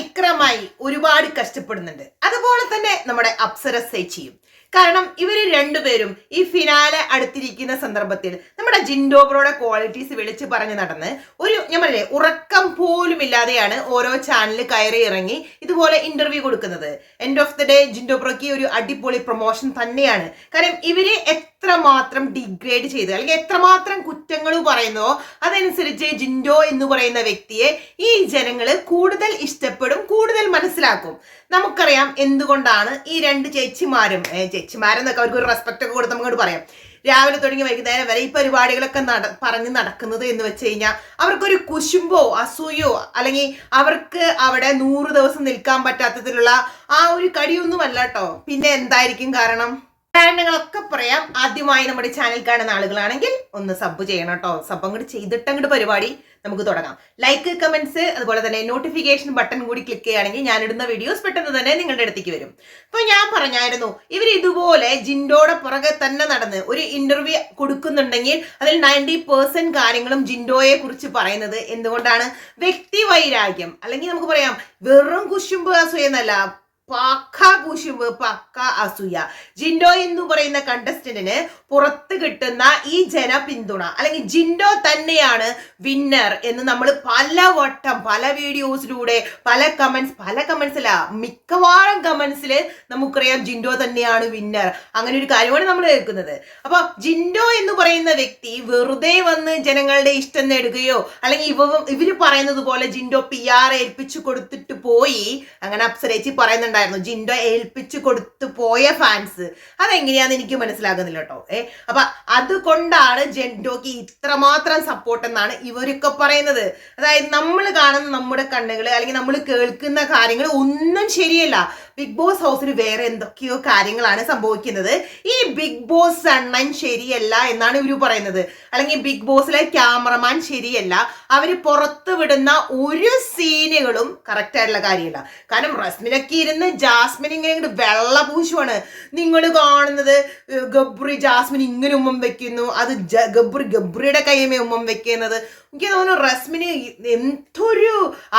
വിക്രമായി ഒരുപാട് കഷ്ടപ്പെടുന്നുണ്ട്. അതുപോലെ തന്നെ നമ്മുടെ അപ്സര ചേച്ചിയും. കാരണം ഇവർ രണ്ടുപേരും ഈ ഫിനാലെ അടുത്തിരിക്കുന്ന സന്ദർഭത്തിൽ നമ്മുടെ ജിൻഡോബ്രോയുടെ ക്വാളിറ്റീസ് വിളിച്ച് പറഞ്ഞ് നടന്ന് ഒരു ഞാൻ പറഞ്ഞേ ഉറക്കം പോലും ഇല്ലാതെയാണ് ഓരോ ചാനൽ കയറി ഇറങ്ങി ഇതുപോലെ ഇന്റർവ്യൂ കൊടുക്കുന്നത്. എൻഡ് ഓഫ് ദി ഡേ ജിൻഡോബ്രോയ്ക്ക് ഒരു അടിപൊളി പ്രൊമോഷൻ തന്നെയാണ്. കാരണം ഇവർ എത്രമാത്രം ഡിഗ്രേഡ് ചെയ്ത് അല്ലെങ്കിൽ എത്രമാത്രം കുറ്റങ്ങൾ പറയുന്നോ അതനുസരിച്ച് ജിൻഡോ എന്ന് പറയുന്ന വ്യക്തിയെ ഈ ജനങ്ങൾ കൂടുതൽ ഇഷ്ടപ്പെടും കൂടുതൽ മനസ്സിലാക്കും. നമുക്കറിയാം എന്തുകൊണ്ടാണ് ഈ രണ്ട് ചേച്ചിമാരും ചേച്ചിമാരെന്നൊക്കെ അവർക്ക് ഒരു റെസ്പെക്റ്റ് ഒക്കെ കൊടുത്ത് അങ്ങോട്ട് പറയാം. രാവിലെ തുടങ്ങി വൈകുന്നേരം വരെ ഈ പരിപാടികളൊക്കെ നട പറഞ്ഞ് നടക്കുന്നത് എന്ന് വെച്ച് കഴിഞ്ഞാൽ അവർക്കൊരു കുശുമ്പോ അസൂയോ അല്ലെങ്കിൽ അവർക്ക് അവിടെ നൂറ് ദിവസം നിൽക്കാൻ പറ്റാത്തതിലുള്ള ആ ഒരു കടിയൊന്നുമല്ല കേട്ടോ പിന്നെ എന്തായിരിക്കും കാരണം? കാരണങ്ങളൊക്കെ പറയാം. ആദ്യമായി നമ്മുടെ ചാനൽ കാണുന്ന ആളുകളാണെങ്കിൽ ഒന്ന് സബ് ചെയ്യണം കേട്ടോ സബ് അങ്ങോട്ട് ചെയ്തിട്ട് അങ്ങോട്ട് പരിപാടി നമുക്ക് തുടങ്ങാം. ലൈക്ക് കമന്റ്സ് അതുപോലെ തന്നെ നോട്ടിഫിക്കേഷൻ ബട്ടൺ കൂടി ക്ലിക്ക് ചെയ്യുകയാണെങ്കിൽ ഞാൻ ഇടുന്ന വീഡിയോസ് പെട്ടെന്ന് തന്നെ നിങ്ങളുടെ അടുത്തേക്ക് വരും. അപ്പൊ ഞാൻ പറഞ്ഞായിരുന്നു ഇവർ ഇതുപോലെ ജിൻഡോടെ പുറകെ തന്നെ നടന്ന് ഒരു ഇന്റർവ്യൂ കൊടുക്കുന്നുണ്ടെങ്കിൽ അതിൽ നയന്റി പേഴ്സെന്റ് കാര്യങ്ങളും ജിൻഡോയെ കുറിച്ച് പറയുന്നത് എന്തുകൊണ്ടാണ്? വ്യക്തി വൈരാഗ്യം. അല്ലെങ്കിൽ നമുക്ക് പറയാം വെറും കുശുമ്പ് അസൂയെന്നല്ല പക്ക പക്ക അസൂയ. ജിൻഡോ എന്ന് പറയുന്ന കണ്ടസ്റ്റന്റിന് പുറത്ത് കിട്ടുന്ന ഈ ജന പിന്തുണ അല്ലെങ്കിൽ ജിൻഡോ തന്നെയാണ് വിന്നർ എന്ന് നമ്മൾ പല വട്ടം പല വീഡിയോസിലൂടെ പല കമന്റ്സ് പല കമന്റ്സ് മിക്കവാറും കമന്റ്സിൽ നമുക്കറിയാം ജിൻഡോ തന്നെയാണ് വിന്നർ അങ്ങനെ ഒരു കാര്യമാണ് നമ്മൾ കേൾക്കുന്നത്. അപ്പൊ ജിൻഡോ എന്ന് പറയുന്ന വ്യക്തി വെറുതെ വന്ന് ജനങ്ങളുടെ ഇഷ്ടം നേടുകയോ അല്ലെങ്കിൽ ഇവ ഇവർ പറയുന്നത് പോലെ ജിൻഡോ പി ആർ ഏൽപ്പിച്ചു കൊടുത്തിട്ട് പോയി അങ്ങനെ അപ്സരേച്ചി പറയുന്നുണ്ടായിരുന്നു ജിൻഡോ ഏൽപ്പിച്ചു കൊടുത്തു പോയ ഫാൻസ് അതെങ്ങനെയാന്ന് എനിക്ക് മനസ്സിലാകുന്നില്ല കേട്ടോ. ഏ അപ്പൊ അതുകൊണ്ടാണ് ജെൻഡോക്ക് ഇത്രമാത്രം സപ്പോർട്ട് എന്നാണ് ഇവരൊക്കെ പറയുന്നത്. അതായത് നമ്മൾ കാണുന്ന നമ്മുടെ കണ്ണുകൾ അല്ലെങ്കിൽ നമ്മൾ കേൾക്കുന്ന കാര്യങ്ങൾ ഒന്നും ശരിയല്ല. ബിഗ് ബോസ് ഹൗസിൽ വേറെ എന്തൊക്കെയോ കാര്യങ്ങളാണ് സംഭവിക്കുന്നത്. ഈ ബിഗ് ബോസ് അണ്ണൻ ശരിയല്ല എന്നാണ് ഇവർ പറയുന്നത്. അല്ലെങ്കിൽ ബിഗ് ബോസിലെ ക്യാമറമാൻ ശരിയല്ല. അവർ പുറത്ത് വിടുന്ന ഒരു സീനുകളും കറക്റ്റ് ആയിട്ടുള്ള കാര്യമില്ല. കാരണം റസ്മിനൊക്കെ ഇരുന്ന് ജാസ്മിൻ ഇങ്ങനെ വെള്ളപൂശുവാണ് നിങ്ങൾ കാണുന്നത് ഗബ്രി ജാസ്മിൻ ഇങ്ങനെ ഉമ്മം വെക്കുന്നു. അത് ഗബ്രി ഗബ്രിയുടെ കൈമേ ഉമ്മം വെക്കുന്നത്. എനിക്ക് തോന്നുന്നു റസ്മിന് എന്തൊരു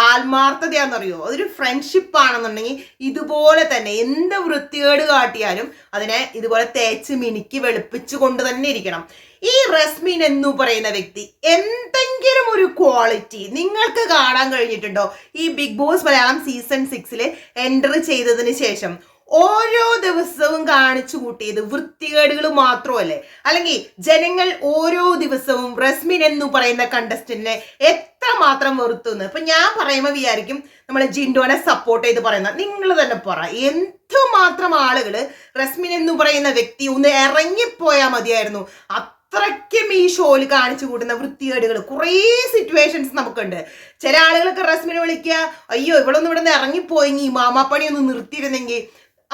ആത്മാർത്ഥതയാണെന്നറിയോ? അതൊരു ഫ്രണ്ട്ഷിപ്പ് ആണെന്നുണ്ടെങ്കിൽ ഇതുപോലെ തന്നെ എന്ത് വൃത്തികേട് കാട്ടിയാലും അതിനെ ഇതുപോലെ തേച്ച് മിനുക്കി വെളുപ്പിച്ചു കൊണ്ട് തന്നെ ഇരിക്കണം. ഈ റസ്മിൻ എന്ന് പറയുന്ന വ്യക്തി എന്തെങ്കിലും ഒരു ക്വാളിറ്റി നിങ്ങൾക്ക് കാണാൻ കഴിഞ്ഞിട്ടുണ്ടോ? ഈ ബിഗ് ബോസ് മലയാളം സീസൺ സിക്സിൽ എന്റർ ചെയ്തതിന് ശേഷം ഓരോ ദിവസവും കാണിച്ചു കൂട്ടിയത് വൃത്തികേടുകൾ മാത്രമല്ലേ? അല്ലെങ്കിൽ ജനങ്ങൾ ഓരോ ദിവസവും റസ്മിൻ എന്ന് പറയുന്ന കണ്ടസ്റ്റന്റിനെ എത്ര മാത്രം വെറുത്തുന്നു? ഇപ്പൊ ഞാൻ പറയുമ്പോൾ വിചാരിക്കും നമ്മൾ ജിൻഡോനെ സപ്പോർട്ട് ചെയ്ത് പറയുന്ന നിങ്ങൾ തന്നെ പറ. എന്തുമാത്രം ആളുകൾ റസ്മിൻ എന്ന് പറയുന്ന വ്യക്തി ഒന്ന് ഇറങ്ങിപ്പോയാൽ മതിയായിരുന്നു? അത്രയ്ക്കും ഈ ഷോയിൽ കാണിച്ചു കൂട്ടുന്ന വൃത്തികേടുകൾ. കുറേ സിറ്റുവേഷൻസ് നമുക്കുണ്ട്. ചില ആളുകളൊക്കെ റസ്മിനെ വിളിക്കുക അയ്യോ ഇവളൊന്നും ഇവിടെ നിന്ന് ഇറങ്ങിപ്പോയെങ്കിൽ മാമാപ്പണി ഒന്ന് നിർത്തിയിരുന്നെങ്കിൽ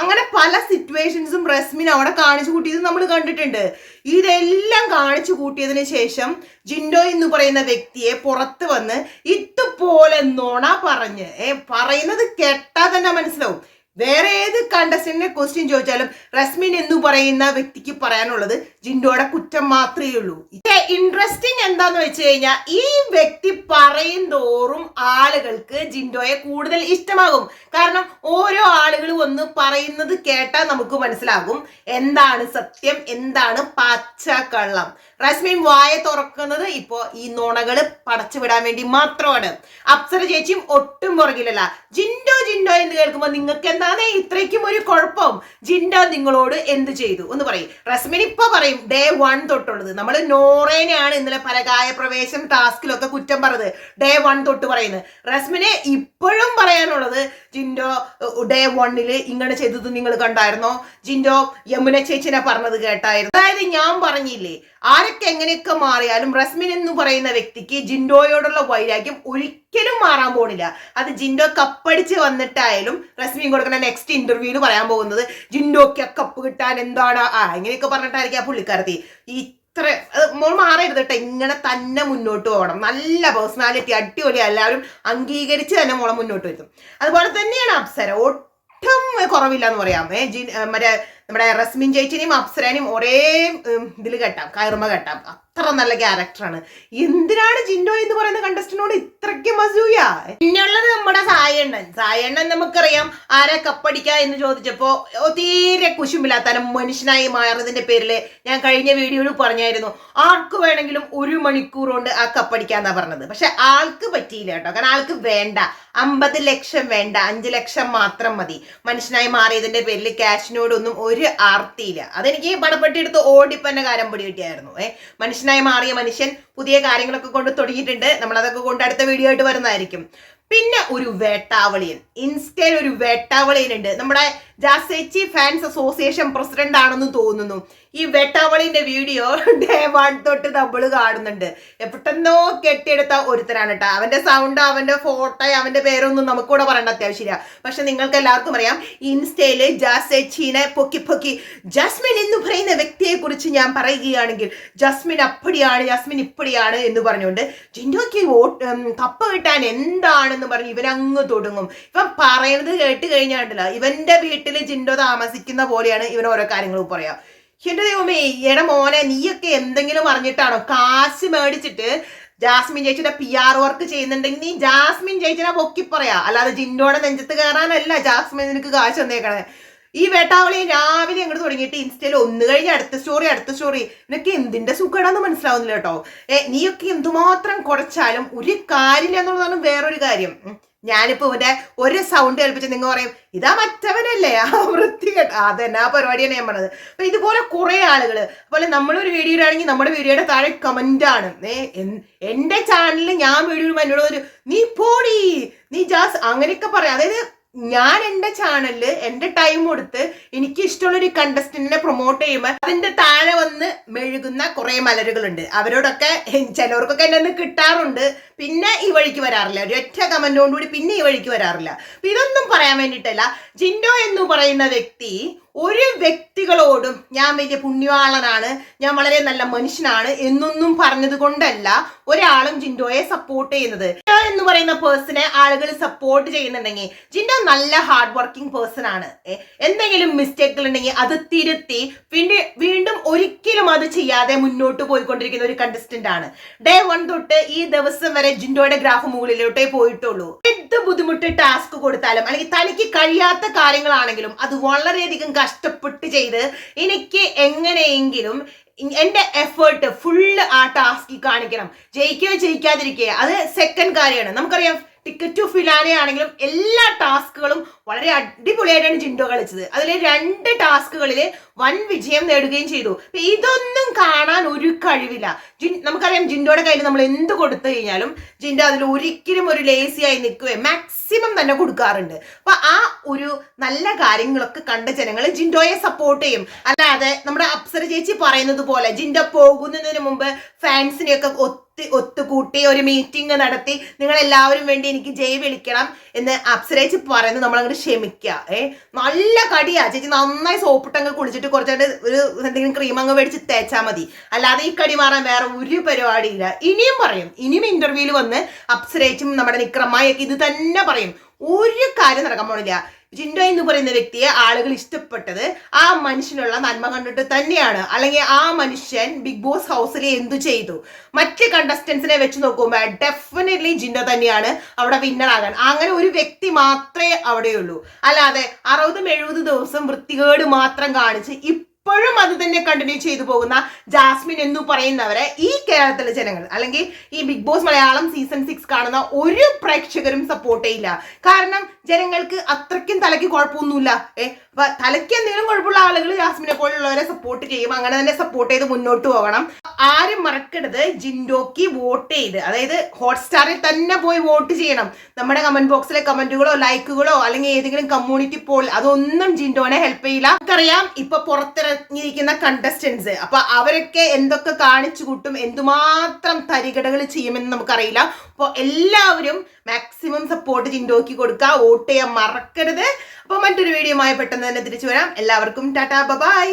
അങ്ങനെ പല സിറ്റുവേഷൻസും റസ്മിൻ അവിടെ കാണിച്ചു കൂട്ടിയത് നമ്മൾ കണ്ടിട്ടുണ്ട്. ഇതെല്ലാം കാണിച്ചു കൂട്ടിയതിന് ശേഷം ജിൻഡോ എന്ന് പറയുന്ന വ്യക്തിയെ പുറത്ത് വന്ന് ഇതുപോലെ നോണ പറഞ്ഞ് ഏ പറയുന്നത് കേട്ടാൽ തന്നെ മനസ്സിലാവും. വേറെ ഏത് കണ്ടസ്റ്റന്റിനെ ക്വസ്റ്റ്യൻ ചോദിച്ചാലും റസ്മിൻ എന്ന് പറയുന്ന വ്യക്തിക്ക് പറയാനുള്ളത് ജിൻഡോയുടെ കുറ്റം മാത്രമേ ഉള്ളൂ. ഇൻട്രസ്റ്റിംഗ് എന്താന്ന് വെച്ച് കഴിഞ്ഞാൽ ഈ വ്യക്തി പറയും തോറും ആളുകൾക്ക് ജിൻഡോയെ കൂടുതൽ ഇഷ്ടമാകും. കാരണം ഓരോ ആളുകളും ഒന്ന് പറയുന്നത് കേട്ടാൽ നമുക്ക് മനസ്സിലാകും. എന്താണ് സത്യം എന്താണ് പച്ചക്കള്ളം. റസ്മിൻ വായ തുറക്കുന്നത് ഇപ്പോ ഈ നുണകൾ പടച്ചു വിടാൻ വേണ്ടി മാത്രമാണ്. അപ്സര ചേച്ചിയും ഒട്ടും പുറകിലല്ല. ജിൻഡോ ജിൻഡോ എന്ന് കേൾക്കുമ്പോൾ നിങ്ങൾക്ക് എന്താണ് ഇത്രയ്ക്കും ഒരു കുഴപ്പം. ജിൻഡോ നിങ്ങളോട് എന്ത് ചെയ്തു? എന്ന് പറയും. റസ്മിൻ ഇപ്പൊ പറയും ഡേ വൺ തൊട്ടുള്ളത്. നമ്മൾ നോറേനെയാണ് ഇന്നലെ പരകായ പ്രവേശം ടാസ്കിലൊക്കെ കുറ്റം പറഞ്ഞത്. ഡേ വൺ തൊട്ട് പറയുന്നത്. റസ്മിനെ ഇപ്പോഴും പറയാനുള്ളത് ജിൻഡോ ഡേ വണ്ണിൽ ഇങ്ങനെ ചെയ്തത് നിങ്ങൾ കണ്ടായിരുന്നോ? ജിൻഡോ യമുന ചേച്ചിനെ പറഞ്ഞത് കേട്ടായിരുന്നു. അതായത് ഞാൻ പറഞ്ഞില്ലേ ആരൊക്കെ എങ്ങനെയൊക്കെ മാറിയാലും റസ്മിൻ എന്ന് പറയുന്ന വ്യക്തിക്ക് ജിൻഡോയോടുള്ള വൈരാഗ്യം ഒരിക്കലും മാറാൻ പോണില്ല. അത് ജിൻഡോ കപ്പടിച്ച് വന്നിട്ടായാലും റസ്മിൻ കൊടുക്കുന്ന നെക്സ്റ്റ് ഇന്റർവ്യൂവിൽ പറയാൻ പോകുന്നത് ജിൻഡോക്ക് കപ്പ് കിട്ടാൻ എന്താണ്? ആ ഇങ്ങനെയൊക്കെ പറഞ്ഞിട്ടായിരിക്കും ആ പുള്ളിക്കാരത്തി. ഈ ഇത്ര മോൾ മാറരുത് കേട്ടോ ഇങ്ങനെ തന്നെ മുന്നോട്ട് പോകണം. നല്ല പേഴ്സണാലിറ്റി അടിപൊളി എല്ലാവരും അംഗീകരിച്ച് തന്നെ മോളെ മുന്നോട്ട് വരുത്തും. അതുപോലെ തന്നെയാണ് അപ്സര. ഒട്ടും കുറവില്ല എന്ന് പറയാം. ഏ ജിൻ മറ്റേ നമ്മുടെ റസ്മിൻ ചേച്ചിനെയും അപ്സരനെയും ഒരേ ഇതിൽ കെട്ടാം. കയറുമ കെട്ടാം. അത്ര നല്ല ക്യാരക്ടറാണ് എന്തിനാണ് ജിൻഡോ എന്ന് പറയുന്ന കണ്ടസ്റ്റന്റിനോട് ഇത്രയ്ക്ക് മസൂയ? പിന്നുള്ളത് നമ്മുടെ സായണ്ണൻ. സായണ്ണൻ നമുക്കറിയാം ആരെ കപ്പടിക്ക എന്ന് ചോദിച്ചപ്പോ തീരെ കുശുമില്ലാത്ത മനുഷ്യനായി മാറുന്നതിന്റെ പേരിൽ ഞാൻ കഴിഞ്ഞ വീഡിയോയിൽ പറഞ്ഞായിരുന്നു. ആർക്ക് വേണമെങ്കിലും ഒരു മണിക്കൂർ കൊണ്ട് ആ കപ്പടിക്കാന്നാ പറഞ്ഞത്. പക്ഷെ ആൾക്ക് പറ്റിയില്ല കേട്ടോ. കാരണം ആൾക്ക് വേണ്ട. അമ്പത് ലക്ഷം വേണ്ട. അഞ്ച് ലക്ഷം മാത്രം മതി. മനുഷ്യനായി മാറിയതിന്റെ പേരിൽ ക്യാഷിനോടൊന്നും ഒരു ആർത്തിയില്ല. അതെനിക്ക് പടപ്പെട്ടിയെടുത്ത് ഓടിപ്പന്നെ കാര്യം പിടി കിട്ടിയായിരുന്നു. ഏഹ് മനുഷ്യനായി മാറിയ മനുഷ്യൻ പുതിയ കാര്യങ്ങളൊക്കെ കൊണ്ട് തുടങ്ങിയിട്ടുണ്ട്. നമ്മൾ അതൊക്കെ കൊണ്ട് അടുത്ത വീഡിയോ ആയിട്ട് വരുന്നതായിരിക്കും. പിന്നെ ഒരു വേട്ടാവളിയൻ. ഇൻസ്റ്റയിൽ ഒരു വേട്ടാവളിയൻ ഉണ്ട് നമ്മുടെ ജാസേച്ചി ഫാൻസ് അസോസിയേഷൻ പ്രസിഡന്റ് ആണെന്ന് തോന്നുന്നു. ഈ വെട്ടാവളിന്റെ വീഡിയോ ഡേ വൺ തൊട്ട് നമ്മൾ കാണുന്നുണ്ട്. എപ്പോഴെന്നോ കെട്ടിയെടുത്ത ഒരുത്തരാണ് കേട്ടോ അവന്റെ സൗണ്ട് അവന്റെ ഫോട്ടോ അവന്റെ പേരൊന്നും നമുക്കൂടെ പറയേണ്ട അത്യാവശ്യമില്ല. പക്ഷെ നിങ്ങൾക്ക് എല്ലാവർക്കും അറിയാം ഇൻസ്റ്റയിൽ ജാസേച്ചിനെ പൊക്കി പൊക്കി ജാസ്മിൻ എന്ന് പറയുന്ന വ്യക്തിയെ കുറിച്ച് ഞാൻ പറയുകയാണെങ്കിൽ ജാസ്മിൻ അപ്പടിയാണ് ജാസ്മിൻ ഇപ്പടിയാണ് എന്ന് പറഞ്ഞുകൊണ്ട് ജിൻഡോക്ക് വോട്ട് കിട്ടാൻ എന്താണെന്ന് പറഞ്ഞ് ഇവനങ്ങ് തുടങ്ങും. ഇവൻ പറയുന്നത് കേട്ട് കഴിഞ്ഞാണ്ടല്ലോ ഇവന്റെ വീട്ടിൽ ജിൻഡോ താമസിക്കുന്ന പോലെയാണ് ഇവൻ ഓരോ കാര്യങ്ങളും പറയാ. എന്റെ ദൈവമേ എടാ മോനെ നീയൊക്കെ എന്തെങ്കിലും അറിഞ്ഞിട്ടാണോ കാശ് മേടിച്ചിട്ട് ജാസ്മിൻ ചേച്ചിയുടെ പി ആർ വർക്ക് ചെയ്യുന്നുണ്ടെങ്കിൽ നീ ജാസ്മിൻ ചേച്ചിനെ പൊക്കി പറയാ. അല്ലാതെ ജിൻഡോടെ നെഞ്ചത്ത് കയറാനല്ല ജാസ്മിൻ നിനക്ക് കാശ് വന്നേക്കണേ ഈ വേട്ടാവളി രാവിലെ അങ്ങോട്ട് തുടങ്ങിയിട്ട് ഇൻസ്റ്റയിൽ ഒന്ന് കഴിഞ്ഞ് അടുത്ത സ്റ്റോറി അടുത്ത സ്റ്റോറി നിനക്ക് എന്തിന്റെ സുഖമാണെന്ന് മനസ്സിലാവുന്നില്ല കേട്ടോ. ഏ നീയൊക്കെ എന്തുമാത്രം കുറച്ചാലും ഒരു കാര്യമില്ല എന്നുള്ളതാണ് വേറൊരു കാര്യം. ഞാനിപ്പോ ഇവന്റെ ഒരു സൗണ്ട് കേൾപ്പിച്ച് നിങ്ങൾ പറയും ഇതാ മറ്റവനല്ലേ? ആ വൃത്തികെട്ട അതെന്നെ ആ പരിപാടിയാണ് ഞാൻ പറഞ്ഞത്. അപ്പൊ ഇതുപോലെ കുറെ ആളുകൾ അതുപോലെ നമ്മളൊരു വീഡിയോ ആണെങ്കിൽ നമ്മുടെ വീഡിയോയുടെ താഴെ കമന്റ് ആണ്. ഏ എന്റെ ചാനലിൽ ഞാൻ വീഡിയോ എന്നോട് ഒരു നീ പോടി നീ ജാസ് അങ്ങനെയൊക്കെ പറയാം. അതായത് ഞാൻ എന്റെ ചാനലിൽ എന്റെ ടൈം കൊടുത്ത് എനിക്ക് ഇഷ്ടമുള്ള ഒരു കണ്ടസ്റ്റന്റിനെ പ്രൊമോട്ട് ചെയ്യുമ്പോൾ അതിന്റെ താഴെ വന്ന് മെഴുകുന്ന കുറേ മലരുകളുണ്ട്. അവരോടൊക്കെ ചിലവർക്കൊക്കെ എന്നെ കിട്ടാറുണ്ട്. പിന്നെ ഈ വഴിക്ക് വരാറില്ല. ഒരൊറ്റ കമന്റോടുകൂടി പിന്നെ ഈ വഴിക്ക് വരാറില്ല. ഇതൊന്നും പറയാൻ വേണ്ടിയിട്ടല്ല. ജിൻഡോ എന്ന് പറയുന്ന വ്യക്തി ഒരു വ്യക്തികളോടും ഞാൻ വലിയ പുണ്യവാളനാണ് ഞാൻ വളരെ നല്ല മനുഷ്യനാണ് എന്നൊന്നും പറഞ്ഞത് കൊണ്ടല്ല ഒരാളും ജിൻഡോയെ സപ്പോർട്ട് ചെയ്യുന്നത്. ജിൻഡോ എന്ന് പറയുന്ന പേഴ്സണെ ആളുകൾ സപ്പോർട്ട് ചെയ്യുന്നുണ്ടെങ്കിൽ ജിൻഡോ നല്ല ഹാർഡ് വർക്കിംഗ് പേഴ്സൺ ആണ് എന്തെങ്കിലും മിസ്റ്റേക്കുകൾ ഉണ്ടെങ്കിൽ അത് തിരുത്തി പിന്നെ വീണ്ടും ഒരിക്കലും അത് ചെയ്യാതെ മുന്നോട്ട് പോയിക്കൊണ്ടിരിക്കുന്ന ഒരു കണ്ടസ്റ്റന്റ് ആണ്. ഡേ വൺ തൊട്ട് ഈ ദിവസം വരെ ജിൻഡോയുടെ ഗ്രാഫ് മുകളിലോട്ടേ പോയിട്ടുള്ളൂ. എന്ത് ബുദ്ധിമുട്ട് ടാസ്ക് കൊടുത്താലും അല്ലെങ്കിൽ തനിക്ക് കഴിയാത്ത കാര്യങ്ങളാണെങ്കിലും അത് വളരെയധികം കഷ്ടപ്പെട്ട് ചെയ്ത് എനിക്ക് എങ്ങനെയെങ്കിലും എന്റെ എഫേർട്ട് ഫുള്ള് ആ ടാസ്കിൽ കാണിക്കണം. ജയിക്കുകയോ ജയിക്കാതിരിക്കുക അത് സെക്കൻഡ് കാര്യമാണ്. നമുക്കറിയാം ടിക്കറ്റ് ടു ഫിലാനെ ആണെങ്കിലും എല്ലാ ടാസ്കുകളും വളരെ അടിപൊളിയായിട്ടാണ് ജിൻഡോ കളിച്ചത്. അതിൽ രണ്ട് ടാസ്കുകളിൽ വൻ വിജയം നേടുകയും ചെയ്തു. ഇതൊന്നും കാണാൻ ഒരു കഴിവില്ല. ജിൻ നമുക്കറിയാം ജിൻഡോയുടെ കയ്യിൽ നമ്മൾ എന്ത് കൊടുത്തു കഴിഞ്ഞാലും ജിൻഡോ അതിൽ ഒരിക്കലും ഒരു ലേസിയായി നിൽക്കുകയും മാക്സിമം തന്നെ കൊടുക്കാറുണ്ട്. അപ്പൊ ആ ഒരു നല്ല കാര്യങ്ങളൊക്കെ കണ്ട ജനങ്ങൾ ജിൻഡോയെ സപ്പോർട്ട് ചെയ്യും. അല്ലാതെ നമ്മുടെ അപ്സര ചേച്ചി പറയുന്നത് പോലെ ജിൻഡോ പോകുന്നതിന് മുമ്പ് ഫാൻസിനെയൊക്കെ ഒത്തി ഒത്തുകൂട്ടി ഒരു മീറ്റിംഗ് നടത്തി നിങ്ങൾ എല്ലാവരും വേണ്ടി എനിക്ക് ജയ് വിളിക്കണം എന്ന് അപ്സരേച്ചി പറയുന്നത് നമ്മൾ അങ്ങോട്ട് ക്ഷമിക്കുക ഏ നല്ല കടിയാ. ചേച്ചി നന്നായി സോപ്പിട്ടങ്ങ് കുളിച്ചിട്ട് കുറച്ചായിട്ട് ഒരു എന്തെങ്കിലും ക്രീം അങ്ങ് മേടിച്ച് തേച്ചാൽ മതി. അല്ലാതെ ഈ കടി മാറാൻ വേറെ ഒരു പരിപാടിയില്ല. ഇനിയും പറയും. ഇനിയും ഇന്റർവ്യൂവിൽ വന്ന് അപ്സരേച്ചും നമ്മുടെ നിക്രമായൊക്കെ ഇത് തന്നെ പറയും. ഒരു കാര്യം നടക്കാൻ പോണില്ല. ജിൻഡോ എന്ന് പറയുന്ന വ്യക്തിയെ ആളുകൾ ഇഷ്ടപ്പെട്ടത് ആ മനുഷ്യനുള്ള നന്മ കണ്ടിട്ട് തന്നെയാണ്. അല്ലെങ്കിൽ ആ മനുഷ്യൻ ബിഗ് ബോസ് ഹൗസിൽ എന്തു ചെയ്തു? മറ്റ് കണ്ടസ്റ്റൻസിനെ വെച്ച് നോക്കുമ്പോൾ ഡെഫിനറ്റ്ലി ജിൻഡോ തന്നെയാണ് അവിടെ വിന്നർ ആകാൻ. അങ്ങനെ ഒരു വ്യക്തി മാത്രമേ അവിടെയുള്ളൂ. അല്ലാതെ അറുപതും എഴുപത് ദിവസം വൃത്തികേട് മാത്രം കാണിച്ച് ഇപ്പോഴും അത് തന്നെ കണ്ടിന്യൂ ചെയ്തു പോകുന്ന ജാസ്മിൻ എന്ന് പറയുന്നവരെ ഈ കേരളത്തിലെ ജനങ്ങൾ അല്ലെങ്കിൽ ഈ Big Boss Malayalam season six കാണുന്ന ഒരു പ്രേക്ഷകരും സപ്പോർട്ട് ചെയ്യില്ല. കാരണം ജനങ്ങൾക്ക് അത്രയ്ക്കും തലയ്ക്ക് കുഴപ്പമൊന്നുമില്ല. ഏ അപ്പൊ തലയ്ക്ക് എന്തെങ്കിലും കുഴപ്പമുള്ള ആളുകൾ ജാസ്മിനെ പോലുള്ളവരെ സപ്പോർട്ട് ചെയ്യും. അങ്ങനെ തന്നെ സപ്പോർട്ട് ചെയ്ത് മുന്നോട്ട് പോകണം. ആരും മറക്കരുത്. ജിൻഡോക്ക് വോട്ട് ചെയ്ത്. അതായത് ഹോട്ട്സ്റ്റാറിൽ തന്നെ പോയി വോട്ട് ചെയ്യണം. നമ്മുടെ കമന്റ് ബോക്സിലെ കമന്റുകളോ ലൈക്കുകളോ അല്ലെങ്കിൽ ഏതെങ്കിലും കമ്മ്യൂണിറ്റി പോൾ അതൊന്നും ജിൻഡോനെ ഹെൽപ്പ് ചെയ്യില്ല. നമുക്കറിയാം ഇപ്പൊ പുറത്തിറങ്ങിയിരിക്കുന്ന കണ്ടസ്റ്റൻസ് അപ്പൊ അവരൊക്കെ എന്തൊക്കെ കാണിച്ചു കൂട്ടും എന്തുമാത്രം തരികടകൾ ചെയ്യുമെന്ന് നമുക്കറിയില്ല. അപ്പോൾ എല്ലാവരും മാക്സിമം സപ്പോർട്ട് ജിൻഡോക്ക് കൊടുക്കുക. വോട്ട് ചെയ്യാൻ മറക്കരുത്. അപ്പോൾ മറ്റൊരു ആയി പെട്ടെന്ന് തന്നെ തിരിച്ചു വരാം. എല്ലാവർക്കും ടാറ്റാ ബൈ